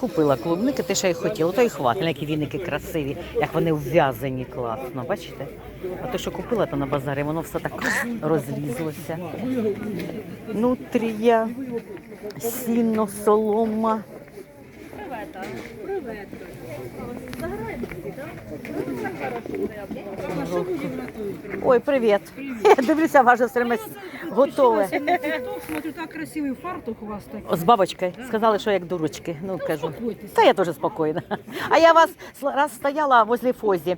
Купила клубники, те, що я хотіла, то і хватить. Які віники красиві, як вони вв'язані класно, бачите? А те, що купила, то на базарі, воно все так розлізлося. Нутрія, сіно, солома. Ой, привіт. Я дивлюся, ваше все готове. Смотрю, так красивий фартух у вас такий. З бабочкою сказали, що як дурочки. Ну кажу. Та я теж спокійна. А я вас раз стояла возле Фозі,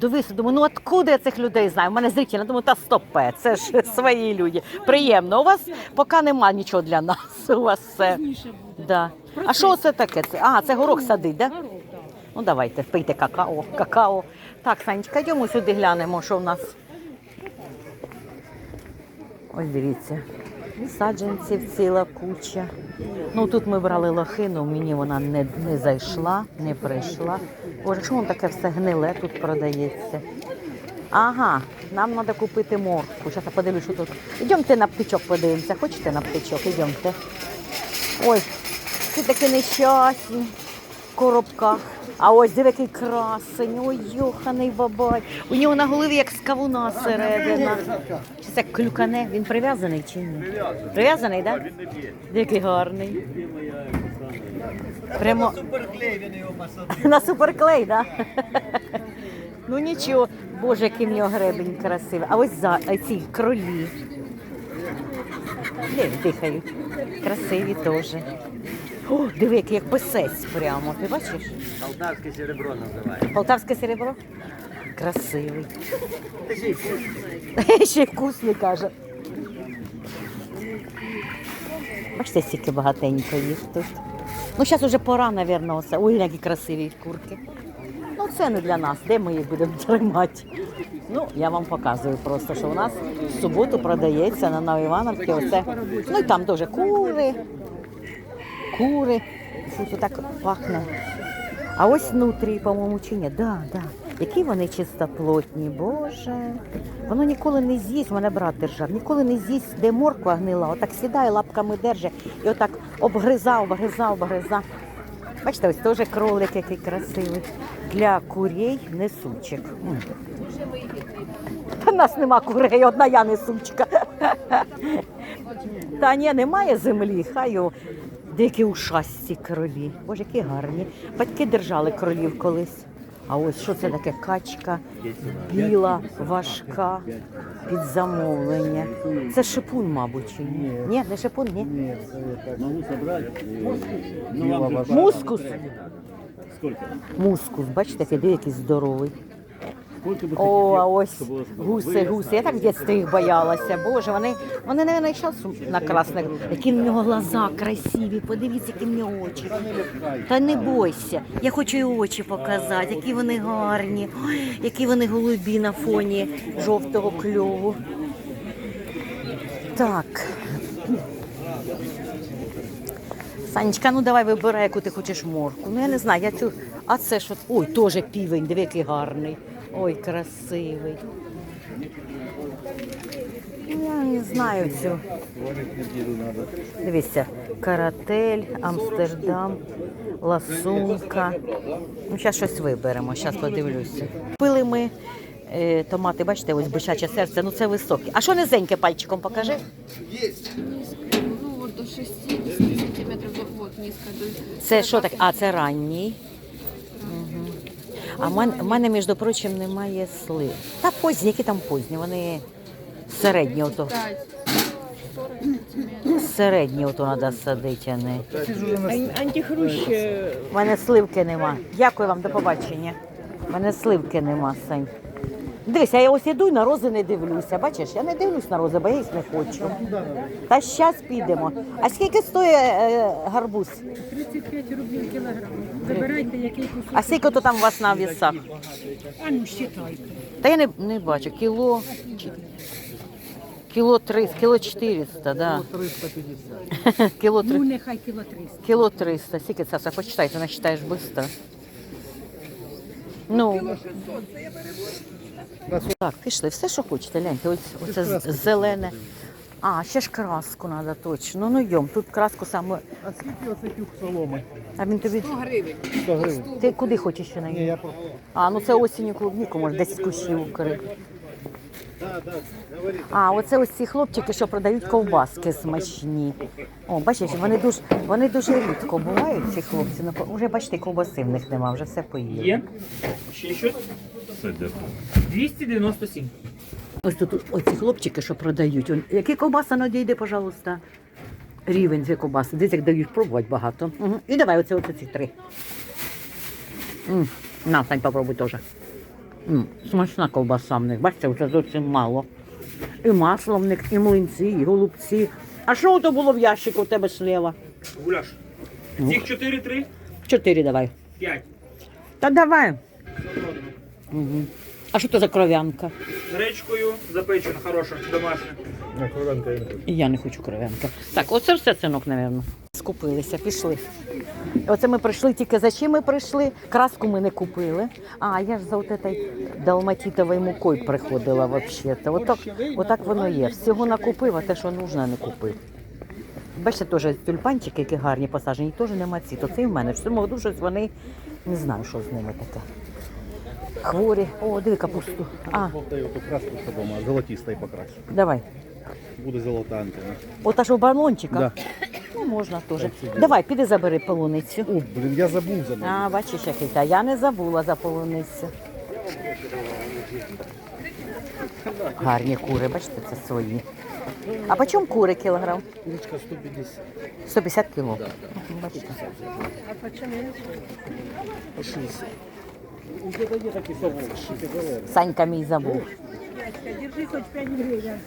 дивися, думаю, ну откуда я цих людей знаю? У мене зрителі, думаю, та стопе, це ж свої люди. Приємно. У вас поки нема нічого для нас. У вас все. Да. А що це таке? А, це горох садить? Горох, да. Ну давайте, пийте какао, какао. Так, Санечка, йдемо сюди глянемо, що в нас. Ось дивіться. Саджанців ціла куча. Ну тут ми брали лохину, мені вона не, не зайшла, не прийшла. Боже, чому таке все гниле тут продається? Ага, нам треба купити моркву. Зараз я подивлюсь, що тут. Ідемте на птичок подивимося. Хочете на птичок? Ідемте. Ой, ці такі нещасні в коробках. А ось диви, який красень, ой, йоханий бабай. У нього на голові як скавуна середина. Чи це клюкане? Він прив'язаний чи ні? Прив'язаний, так? Да? Який гарний. Прямо на суперклей, так? Да? Ну нічого, боже, який в нього гребень красивий. А ось за а ці кролі. Дихають? Красиві теж. О, диви, як писець прямо. Ти бачиш? Полтавське серебро називається. Полтавське серебро? Красивий. Ще й вкусний каже. Бачите, стільки багатенько їх тут. Ну, зараз вже пора, мабуть, оце. Ой, які красиві курки. Ну, це не для нас, де ми їх будемо тримати. Ну, я вам показую просто, що у нас в суботу продається на Новоівановці оце. Ну і там теж кури, кури. Тут так пахне. А ось внутрі, по-моєму, чи ні? Да, да. Які вони чистоплотні, боже. Воно ніколи не з'їсть, мене брат держав, ніколи не з'їсть, де морква гнила, отак сідає, лапками держи і отак обгриза, обгриза, обгриза. Бачите, ось теж кролик який красивий. Для курей несучок. Та нас нема курей, одна я несучка. Та ні, немає землі, хай Деякі ушасті кролі. Боже, які гарні. Батьки держали кролів колись. А ось що це таке качка, біла, важка, під замовлення. Це шипун, мабуть, чи ні? Ні, не шипун, ні. Мускус. Мускус, бачите, який який здоровий. О, а ось гуси, гуси. Я так в дитинстві їх боялася. Боже, вони, вони не і зараз на красних. Які в нього глаза красиві. Подивіться, які в нього очі. Та не бойся. Я хочу і очі показати, які вони гарні, Ой, які вони голубі на фоні жовтого кльову. Так. Санечка, ну давай вибирай, яку ти хочеш морку. Ну я не знаю, я цю. А це що? Ой, теж півень, диви, який гарний. Ой, красивий. Я не знаю цю. Дивіться, каратель, Амстердам, ласунка. Ну, зараз щось виберемо, зараз подивлюся. Пили ми е, томати, бачите, ось бичаче серце, ну це високі. А що низеньке пальчиком покажи? Ну вот до 60 сантиметров, до- вот до... Це що таке? А, це ранній. А в мене, в мене, між прочим, немає слив. Та позні, які там позні, вони середні ото. 5, 40 сантиметров. Середні ото треба садити, а не. Антихрущ У мене сливки нема. Дякую вам, до побачення. У мене сливки нема, Сань. Дивися, я ось іду і на рози не дивлюся. Бачиш, я не дивлюсь на рози, бо я їх не хочу. Та зараз підемо. А скільки стоїть е, гарбуз? 35 рублів кілограм. Вибирайте, який кусок. А скільки то там у вас на вісах? А ну, считайте. Та я не, не бачу. Кіло. чи- Кіло 300, кіло 400, да. 350. Кіло, Ну, нехай кіло 300. кіло 300. Скільки це? Все, Почитай, ти насчитаєш швидко. Ну. Так, пішли. Все, що хочете, гляньте. Ось, оце з- зелене. А, ще ж краску треба точно. Ну йом, тут краску саме. А скільки оце тюк соломи? А він тобі. 100 гривень. 100 гривень. Ти куди хочеш ще Ні, ній? я просто... А, ну це осінню клубніку, може, десь з кущів укрив. Говори. А, оце ось ці хлопчики, що продають ковбаски смачні. О, бачиш, вони дуже, вони дуже рідко бувають, ці хлопці. Ну, вже бачите, ковбаси в них нема, вже все поїли. Є? Ще щось? 297. Ось тут оці хлопчики, що продають. Он, які ковбаса надійде, пожалуйста. Рівень дві ковбаси. Дивіться, як дають пробувати багато. Угу. І давай оце, оце ці три. м На, Сань, попробуй теж. м Смачна ковбаса в них. Бачите, вже зовсім мало. І масло в них, і млинці, і голубці. А що то було в ящику у тебе слева? Гуляш. Цих 4-3? Чотири давай. 5. Та давай. Угу. А що це за кров'янка? З гречкою запечена, хороша, домашня. І я не хочу кров'янка. Так, оце все синок, напевно. Скупилися, пішли. Оце ми прийшли тільки за чим ми прийшли. Краску ми не купили. А, я ж за от этой далматітовою мукою приходила взагалі-то. Отак, отак воно є. Всього накупив, а те, що нужно, не купив. Бачите, теж тюльпанчики, які гарні посаджені, теж нема ці. То це і в мене. В цьому году щось вони не знаю, що з ними таке. Хворі. О, диви капусту. А, Болтаю ту краску, щоб вона золотіста і покрасить. давай. Буде золота антенна. Ота ж у балончика. Да. Ну, можна теж. Давай, піди забери полуницю. О, блін, я забув за неї. А, бачиш, який. Та я не забула за полуницю. Гарні кури, бачите, це свої. А по чому кури кілограм? Курочка 150. 150 кіло. Бачите. По 60. Уже дає такі совок, Санька мій забув. Держи хоч 5 гривень.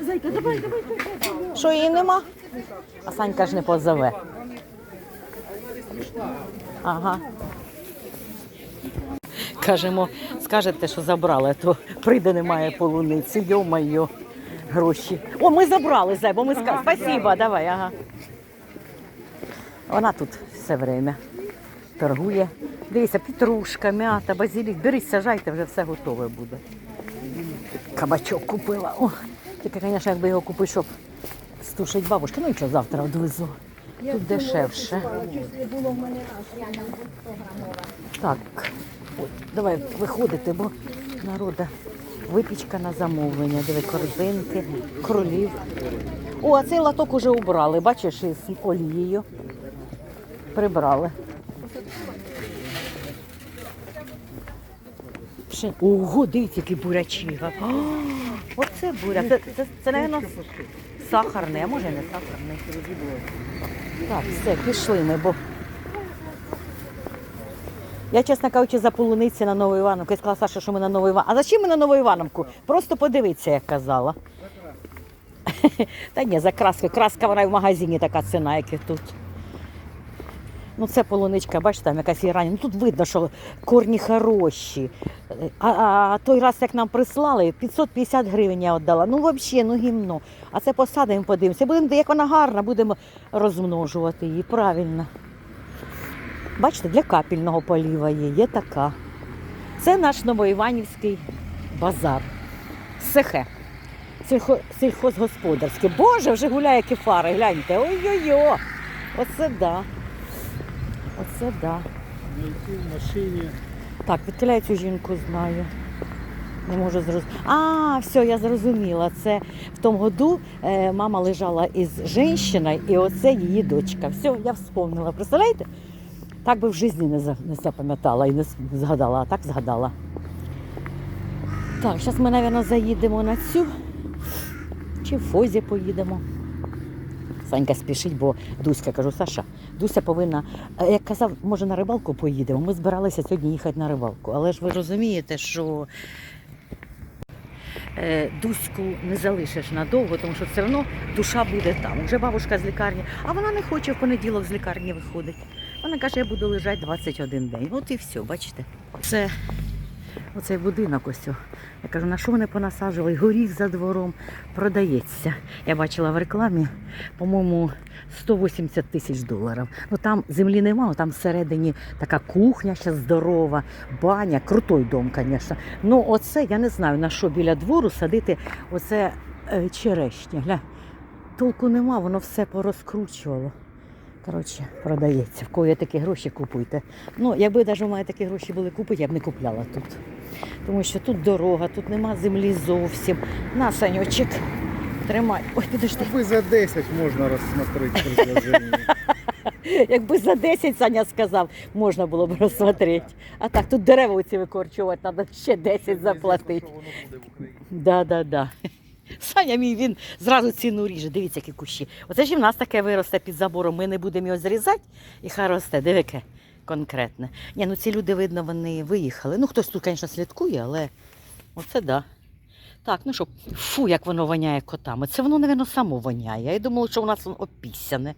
Зайка, давай, давай, давай. Що її нема? А Санька ж не позове. Ага. Кажемо, скажете, що забрали, то прийде немає полуниці. Йо-майо, гроші. О, ми забрали, зай, бо ми сказали. Спасибо, давай, ага. Вона тут все время торгує. Дивіться, петрушка, м'ята, базилік. Беріть, сажайте, вже все готове буде. Кабачок купила. О, тільки, звісно, якби його купити, щоб стушить бабушка. Ну нічого, завтра одвезу. Тут дешевше. Так, Ой, давай виходити, бо народа випічка на замовлення. Диви, корзинки, кролів. О, а цей латок уже убрали, бачиш, із олією. Прибрали. Ще... Ого, дивіться, який бурячига. О, Оце буряк. Це, це, це, мабуть, сахарний, а може не сахарний. Так, все, пішли ми, бо. Я, чесно кажучи, за полуниці на Нову Івановку. Я сказала, Саша, що ми на Нову Івановку. А зачем ми на Нову Івановку? Просто подивитися, як казала. Та ні, за краскою. Краска вона і в магазині така ціна, як і тут. Ну, це полуничка, бачите, там якась і рання. Ну, тут видно, що корні хороші. А, а, а той раз, як нам прислали, 550 гривень я віддала. Ну, взагалі, ну гімно. А це посадимо, подивимося. Будемо, як вона гарна, будемо розмножувати її. Правильно. Бачите, для капельного поліва є, є така. Це наш новоіванівський базар. Сехе. Сільхо, сільхозгосподарське. Боже, вже гуляє кефари, гляньте. Ой-ой-ой. Оце да. Оце да. В машині. Так, відкиляю цю жінку знаю. Не можу зрозуміти. А, все, я зрозуміла. Це в тому году е, мама лежала із жінкою, і оце її дочка. Все, я вспомнила. Представляєте? Так би в житті не, за- не запам'ятала і не згадала, а так згадала. Так, зараз ми, мабуть, заїдемо на цю. Чи в Фозі поїдемо. Санька спішить, бо Дуська кажу, Саша, Дуся повинна. Як казав, може на рибалку поїдемо. Ми збиралися сьогодні їхати на рибалку. Але ж ви розумієте, що е, Дуську не залишиш надовго, тому що все одно душа буде там. Вже бабушка з лікарні, а вона не хоче в понеділок з лікарні виходить. Вона каже, я буду лежати 21 день. От і все, бачите. Це оцей будинок ось. Я кажу, на що вони понасаджували? Горіх за двором продається. Я бачила в рекламі, по-моєму, 180 тисяч доларів. Ну там землі немає, там всередині така кухня ще здорова, баня, крутой дом, звісно. Ну, оце я не знаю на що біля двору садити оце е, черешня. Гля, толку нема, воно все порозкручувало. Коротше, продається. В кого є такі гроші, купуйте. Ну, якби навіть у мене такі гроші були купити, я б не купляла тут. Тому що тут дорога, тут нема землі зовсім. На, Санючек, тримай. Ой, підожди. Якби за 10 можна предложення. Якби за 10 Саня сказав, можна було б розсмотрети. А так, тут дерева оці викорчувати, треба ще 10 заплатити. Да, да, да. Саня мій він зразу ціну ріже. Дивіться, які кущі. Оце ж і в нас таке виросте під забором. Ми не будемо його зрізати, і хай росте. Яке конкретне. Ні, ну ці люди, видно, вони виїхали. Ну, хтось тут, звісно, слідкує, але оце да. Так, ну що, фу, як воно воняє котами. Це воно, мабуть, само воняє. Я думала, що у нас воно опісяне.